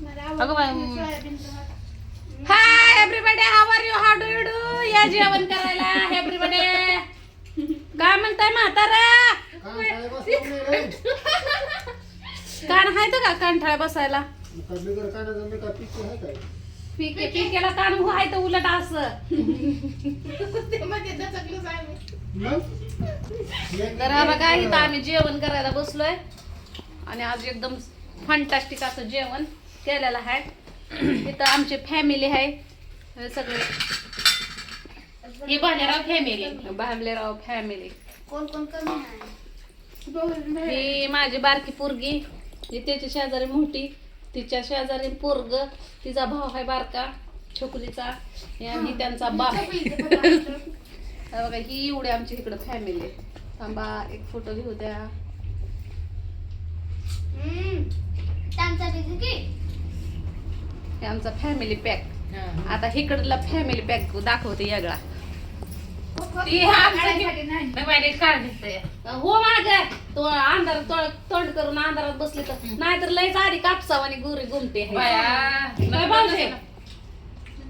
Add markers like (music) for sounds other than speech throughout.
अगं hi everybody how are you how do you do या जेवण करायला. एव्हरीबडे काय म्हणताय म्हातारा? कान आहेत का? कानठाळ्या बसायला. पिके पिकेला कान आहे तर उलट असं. तर हा बघा इथं आम्ही जेवण करायला बसलोय. आणि आज एकदम फंटास्टिक असं जेवण. केलेलं आहे. इथं आमची फॅमिली आहे. सगळे. ही भालेराव फॅमिली भामलेराव फॅमिली कोण कोण कमी आहे? ही माझी बारकी पोरगी. ही त्याची शेजारी मोठी. तिच्या शेजारी पोरग. तिचा भाऊ आहे बारका छोकुलीचा. आणि त्यांचा बाप. हा (laughs) बघा ही एवढी आमची इकडं फॅमिली आहे. थांबा एक फोटो घेऊ द्या. हे आमचा फॅमिली पॅक आता इकडला फॅमिली पॅक दाखवते वेगळा हो माग तो अंधारात तोंड करून अंधारात बसली तर नाहीतर लयच आधी गुरी घुमते बाया काय भाऊजे?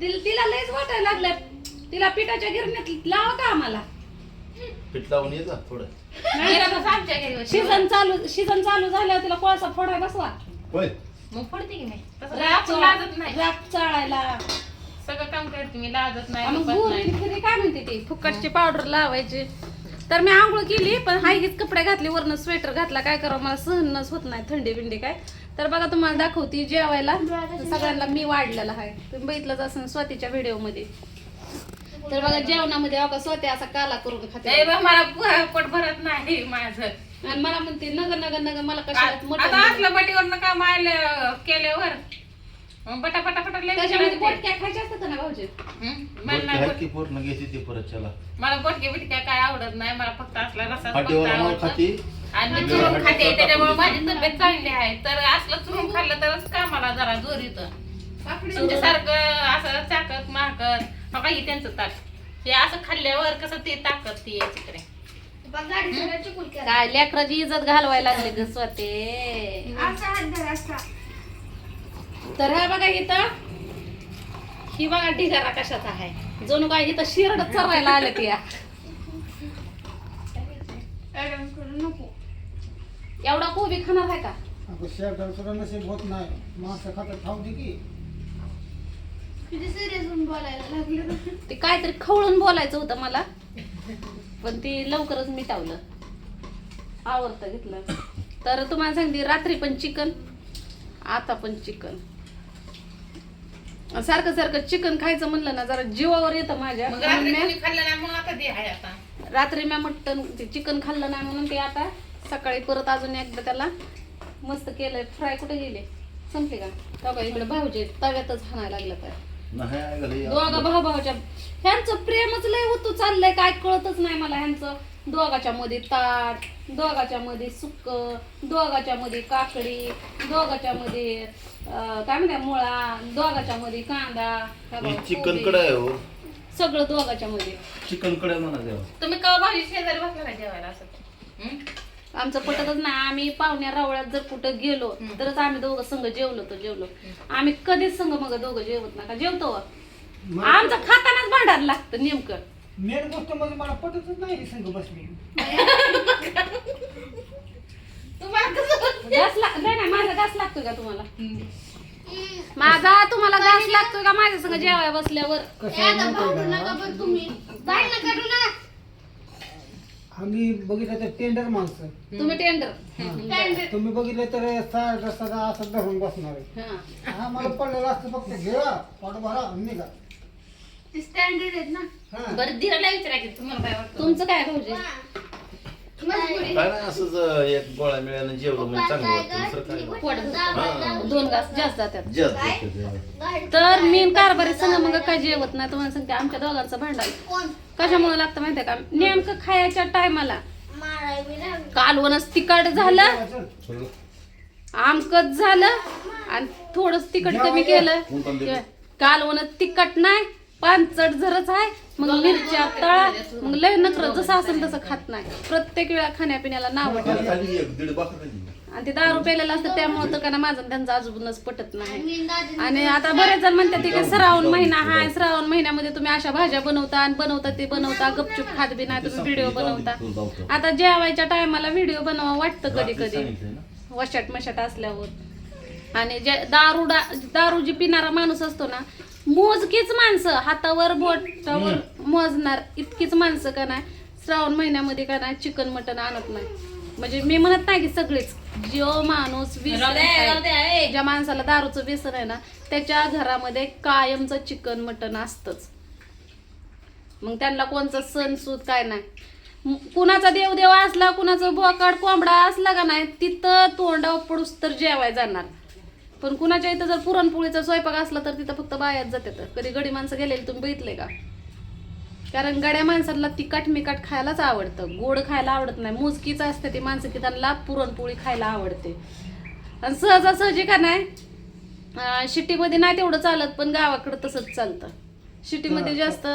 तिला तिला लयच वाटायला लागलं तिला पिठाच्या गिरण्यात लावा का आम्हाला? पीठ लावून येतं थोडं. सीझन चालू सीझन चालू झाल्यावर तिला कोळसा फोडाय बसवा. मग पडते की नाही? तसं लाजत चाळायला. सगळं काम करते मी लाजत नाही मग लपत गुरी नाही. खरी काय म्हणते ती? फुकटची पावडर लावायची. तर मी आंघोळ केली पण हाय हीच कपडे घातले वरनं स्वेटर घातला काय करावं मला सहनच होत नाही थंडी बिंडी काय. तर बघा तुम्हाला दाखवती जेवायला. सगळ्यांना मी वाढलेला आहे तुम्ही बघितलंच असं स्वातीच्या व्हिडिओमध्ये तर बघा जेवणामध्ये अगं स्वाती असा काला करून खाते. बा, मला प- पोट भरत नाही माझं. आणि मला म्हणते नग नग नग मला कशाला आता मटण असलं बटीवर का मारलं केल्यावर मग बटा पटा पटा लय त्याच्यामध्ये विचारायचं. बोटक्या खायच्या असतात ना भाऊजी? हं? मला बोलकी नाही आहे बोट- की पूर्ण घेते ते परत चला. मला बोटके बिटक्या काय आवडत नाही. मला फक्त असला रसा फाटीवर. खाती. आणि चुरून खाते. त्याच्यामुळे. माझी तब्येत चांगली आहे. तर असलं चुरून खाल्लं तरच का मला जरा जोर येतं. तुमच्यासारखं असं चाकत माकत बघा ही त्यांचं असं खाल्ल्यावर कसं ते ताकद ती यायची कडे गाडी सगळ्याची कुल. करा काय लेकराची इज्जत घालवायला लागली ग स्वाती. असा हात धर असा. तर हा बघा इथं ही बघा ढिगारा कशाचा आहे. जणू काय इथं शिरड चरायला आलं ती एवढा कोबी खाणार आहे का? अगं शेवटाला सुद्धा नशीब होत नाही. माणसं खातात खाऊ दे की. किती सिरियस होऊन बोलायला लागलं. ते काहीतरी खवळून बोलायचं होतं मला. पण ती लवकरच मिटावलं आवडतं घेतलं. तर तुम्हाला सांगते रात्री पण चिकन आता पण चिकन. सारखं सारखं चिकन खायचं म्हणलं ना जरा जीवावर येतं माझ्या. मग रात्री मी- कोणी खाल्लं नाही मग आता ते आहे आता. रात्री मी मटन ते चिकन खाल्लं नाही म्हणून ते आता सकाळी परत अजून एकदा त्याला मस्त केलंय. फ्राय कुठे गेले? संपले का? तेव्हा इकडे भाऊजे तव्यातच हाणायला लागलं तर नाही आहे घरी. दोघा भाऊ ह्यांचं प्रेमच लय होतो चाललंय काय कळतच नाही मला ह्यांचं दोघाच्या मध्ये ताट दोघाच्या मध्ये सुक्क दोघाच्या मध्ये काकडी दोघाच्या मध्ये अं, काय म्हणते मुळा दोघाच्या मध्ये कांदा हे बघा, चिकन कोबी. आहे हो सगळं दोघाच्या मध्ये चिकन कढाई म्हणा देवा तुम्ही कवा भाजी शेजारी बसला जेवायला असं हं? आमचं पटतच नाही. आम्ही पाहुण्या रावळ्यात जर कुठं गेलो. तरच आम्ही दोघं संघ जेवलो तर जेवलो. आम्ही कधीच संघ मग दोघं जेवत नका. जेवतो. व. आमचं खातानाच भांडायला लागतं नेमकं. मेन गोष्ट म्हणजे मला पटतच नाही ही संघ बसली तुम्हाला कसं घास लाग नाही नाही माझा घास लागतोय का तुम्हाला? माझा तुम्हाला घास लागतोय का? माझ्या संग जेवाय बसल्यावर. कसं आहे का ना? करू ना. आम्ही बघितलं तर टेंडर माणसं. तुम्ही टेंडर. तुम्ही बघितलं तर साठ सदा असं धरून बसणार आहे. हा. मला पडलेलं असतं फक्त घेवा पाठ भरा आणि निघा. ते स्टँडर्ड आहेत ना. हा. बरं धीराला विचारायचं तुम्हाला काय वाटतं. तुमचं काय भाऊजी? काय नाही असंच एक गोळ्या मिळानं जेवलं म्हणजे चांगलं वाटतं दुसरं काय नाही. पोट भरतं. दोन घास जास्त जातात जास्त जास्त जेवण. तर मी आणि कारभारी संग मग काय जेवत नाही तुम्हाला सांगते आमच्या दोघांचं भांडण कशामुळे लागतं माहितीये का नेमकं खायच्या टायमाला. कालवणच तिखट झालं चल. आमकच झालं आणि थोडस तिखट कमी केलं. कालवण तिखट नाही पानचट झरच आहे मग मिरच्या तळा मग लय नकर जसं असेल तसं खात नाही. प्रत्येक वेळा खाण्यापिण्याला नाव त्याला खाली एक दीड बाकर खाली. आणि ते दारू प्यायलेलं असतं त्यामुळे तर का माझं त्यांचं अजूनच पटत नाही. आणि आता बरेच जण म्हणतात की श्रावण महिना हाय श्रावण महिन्यामध्ये तुम्ही अशा भाज्या बनवता आणि बनवता ते बनवता गपचूप खात बी नाही तुम्ही व्हिडिओ बनवता. आता जेवायच्या टायमाला व्हिडिओ बनवा वाटतं कधी कधी वशाट मशाट असल्यावर. आणि जे दारू दारू जी पिणारा माणूस असतो ना मोजकीच माणसं. हातावर बोटावर मोजणार इतकीच माणसं का नाही? श्रावण महिन्यामध्ये का नाही चिकन मटन आणत नाही. म्हणजे मी म्हणत नाही की सगळेच. जो माणूस व्यसन आहे. ज्या माणसाला दारूचं व्यसन आहे ना त्याच्या घरामध्ये कायमचं चिकन मटन असतंच. मग त्यांना कोणचं सण सूद काय नाही. म- कुणाचा देवदेव असला कुणाचा बोकाड कोंबडा असला का नाही तिथं तोंडावर पडूस तर जेवाय जाणार. पण कुणाच्या इथं जर पुरणपोळीचा स्वयंपाक असला तर तिथं फक्त बायात जाते कधी गडी माणसं गेलेली तुम्ही बघितले का? कारण गड्या माणसाला तिखट मिकाट खायलाच आवडतं. गोड खायला आवडत नाही. मोजकीच असते ती माणसं की त्यांना पुरणपोळी खायला आवडते. आणि सहजासहजी का नाही? अं, शिट्टीमध्ये नाही तेवढं चालत पण गावाकडं तसंच चालतं. शिट्टीमध्ये जास्त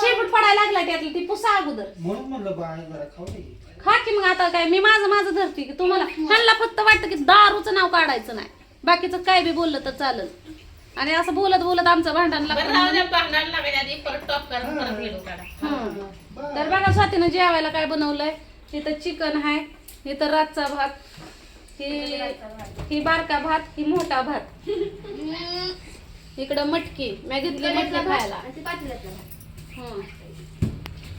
शेपूट पडायला लागला त्यातली ती पुसा अगोदर. म्हणून म्हणलं बाय जरा खाऊ दे. खा की मग आता काय मी माझं माझं धरते की तुम्हाला. ह्यांना फक्त वाटतं की दारूचं नाव काढायचं नाही. बाकीचं काय बी बोललं तर चालेल. आणि असं बोलत बोलत आमचं भांडण लागतं आधी परत टॉप परत काढा. हं. तर बघा स्वातीनं जेवायला काय बनवलंय? इथं चिकन आहे इथं रातचा भात ही ही बारका भात ही मोठा भात. इकडं मटकी. मी घेतली मटकी खायला. आणि ती पातेल्यातला भात. हं.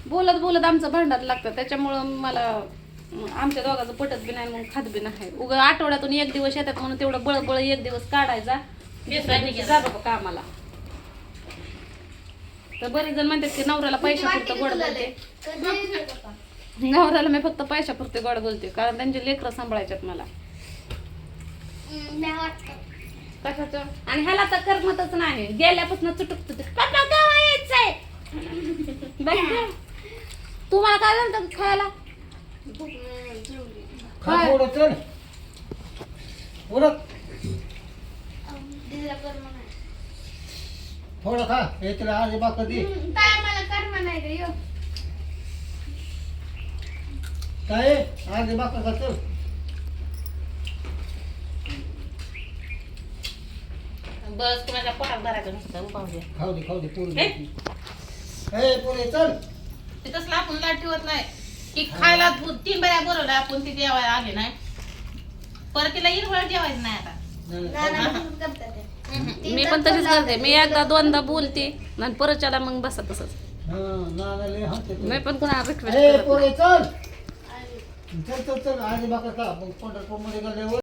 बोलत बोलत आमचं भांडण लागतं. त्याच्यामुळं मला आमच्या दोघांचं पटत बी नाही मग खात बी नाही. उग आठवड्यातून एक दिवस येतात म्हणून तेवढं बळबळ एक दिवस काढायचा. जा बाबा कामाला. तर बरेच जण म्हणतात की नवऱ्याला पैशा पुरतं गोड बोलते? नवऱ्याला मी फक्त पैशा पुरते गोड बोलते कारण त्यांचे लेकरं सांभाळायच्यात मला. कशाचं? आणि ह्याला तर करमतच नाही. गेल्यापासून चुटक चुटक. यायचंय. (laughs) तुम्हाला काय झालं खायला. खा काय? थोडं चल उरक. थोडं खा हे तुला आज बाका दे काय मला कर म्हणाय रे यो. काय आज बाका का चल बस कुणाच्या पोटात भरायचं नुसतं. खाऊ दे खाऊ दे पोरी हे? ए पोरे चल ते तसलं आपण लाट ठेवत नाही. की खायला दू- तीन बऱ्या बोलवलं आपण ती जेवायला आले नाही. परत तिला हिरवळ जेवायचं नाही आता. मी पण तशीच करते मी एकदा दोनदा बोलते आणि परत चला मग बसा तसंच हा. मी पण कुणा ए रिक्वेस्ट पोरे चल. आणि चल चल चल. आज बाका का मग पंढरपूरमध्ये गेल्यावर